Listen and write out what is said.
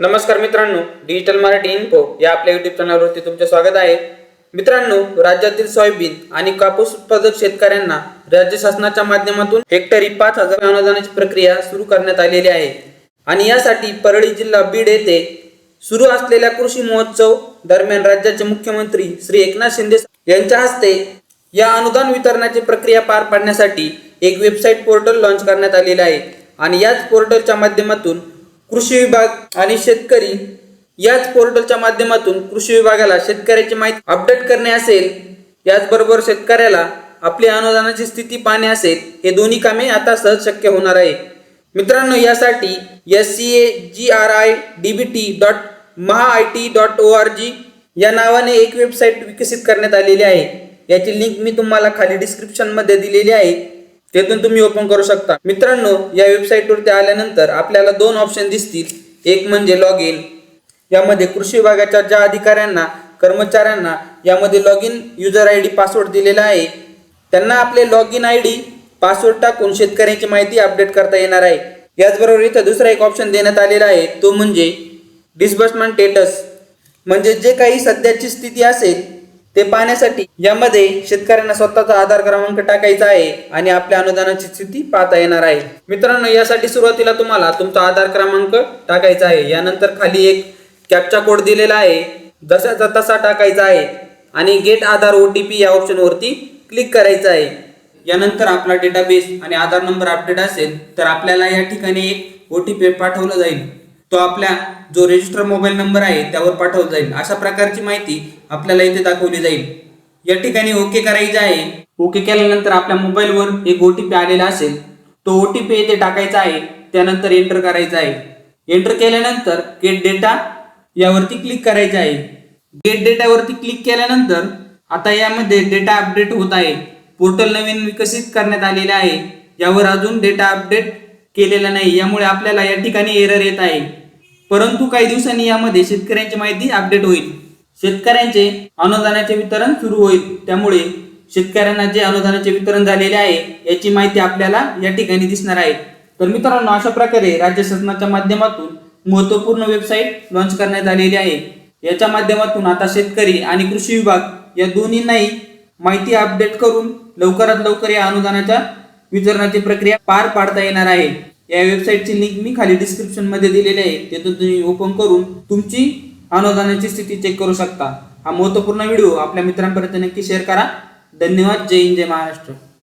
नमस्कार मित्रांनो digital Marathi info या आपल्या युट्यूब चॅनलवरती तुमचे स्वागत आहे. मित्रांनो राज्यातील सोयाबीन आणि कापूस उत्पादक शेतकऱ्यांना राज्य शासनाच्या माध्यमातून हेक्टरी पाच हजार अनुदानाची प्रक्रिया सुरू करण्यात आलेली आहे. आणि यासाठी परळी जिल्हा बीड येथे सुरू असलेल्या कृषी महोत्सव दरम्यान राज्याचे मुख्यमंत्री श्री एकनाथ शिंदे यांच्या हस्ते या अनुदान वितरणाची प्रक्रिया पार पाडण्यासाठी एक वेबसाईट पोर्टल लॉन्च करण्यात आलेले आहे. आणि याच पोर्टलच्या माध्यमातून कृषी विभाग आणि शेतकरी याच पोर्टलच्या माध्यमातून कृषी विभागाला शेतकऱ्याची माहिती अपडेट करणे असेल याचबरोबर शेतकऱ्याला आपली अनुदानाची स्थिती पाहणे असेल हे दोन्ही कामे आता सहज शक्य होणार आहे. मित्रांनो यासाठी S C A G R I D B T dot Maha I T dot O R G या नावाने एक वेबसाईट विकसित करण्यात आलेली आहे. याची लिंक मी तुम्हाला खाली डिस्क्रिप्शनमध्ये दिलेली आहे. तेथून तुम्ही ओपन करू शकता. मित्रांनो या वेबसाईटवरती आल्यानंतर आपल्याला दोन ऑप्शन दिसतील. एक म्हणजे लॉग इन यामध्ये कृषी विभागाच्या ज्या अधिकाऱ्यांना कर्मचाऱ्यांना यामध्ये log in user I D password दिलेला आहे त्यांना आपले log in I D password टाकून शेतकऱ्यांची माहिती अपडेट करता येणार आहे. याचबरोबर इथं दुसरा एक ऑप्शन देण्यात आलेला आहे तो म्हणजे डिस्बर्समेंट स्टेटस म्हणजे जे काही सध्याची स्थिती असेल ते पाहण्यासाठी यामध्ये शेतकऱ्यांना स्वतःचा आधार क्रमांक टाकायचा आहे आणि आपल्या अनुदानाची स्थिती पाहता येणार आहे. मित्रांनो यासाठी सुरुवातीला तुम्हाला तुमचा आधार क्रमांक टाकायचा आहे. यानंतर खाली एक कॅपचा कोड दिलेला आहे. जसाचा तसा टाकायचा आहे. आणि get Aadhaar O T P या ऑप्शनवरती क्लिक करायचं आहे. यानंतर आपला डेटाबेस आणि आधार नंबर अपडेट असेल तर आपल्याला या ठिकाणी एक ओ टी पी पाठवलं जाईल. तो आपल्या जो रजिस्टर मोबाईल नंबर आहे त्यावर पाठवला जाईल. अशा प्रकारची माहिती आपल्याला इथे दाखवली जाईल. या ठिकाणी ओके करायचे आहे. ओके केल्यानंतर आपल्या मोबाईलवर एक ओ टी पी आलेला असेल. तो ओ टी पी येथे टाकायचा आहे. त्यानंतर एंटर करायचा आहे. एंटर केल्यानंतर गेट डेटा यावरती क्लिक करायचं आहे. गेट डेटावरती क्लिक केल्यानंतर आता यामध्ये डेटा अपडेट होत आहे. पोर्टल नवीन विकसित करण्यात आलेले आहे. यावर अजून डेटा अपडेट केलेला नाही. यामुळे आपल्याला या ठिकाणी एरर येत आहे. परंतु काही दिवसांनी यामध्ये शेतकऱ्यांची माहिती अपडेट होईल. शेतकऱ्यांचे अनुदानाचे वितरण सुरू होईल. त्यामुळे शेतकऱ्यांना जे अनुदानाचे वितरण झालेले आहे याची माहिती आपल्याला या ठिकाणी दिसणार आहे. तर मित्रांनो अशा प्रकारे राज्य शासनाच्या माध्यमातून महत्त्वपूर्ण वेबसाईट लॉन्च करण्यात आलेली आहे. याच्या माध्यमातून आता शेतकरी आणि कृषी विभाग या दोन्हींनाही माहिती अपडेट करून लवकरात लवकर या अनुदानाच्या वितरणाची प्रक्रिया पार पाडता येणार आहे. या वेबसाईटची लिंक मी खाली डिस्क्रिप्शनमध्ये दिलेली आहे. तिथून तुम्ही ओपन करून तुमची अनुदानाची स्थिती चेक करू शकता. हा महत्त्वपूर्ण व्हिडिओ आपल्या मित्रांपर्यंत नक्की शेअर करा. धन्यवाद. जय हिंद जय महाराष्ट्र.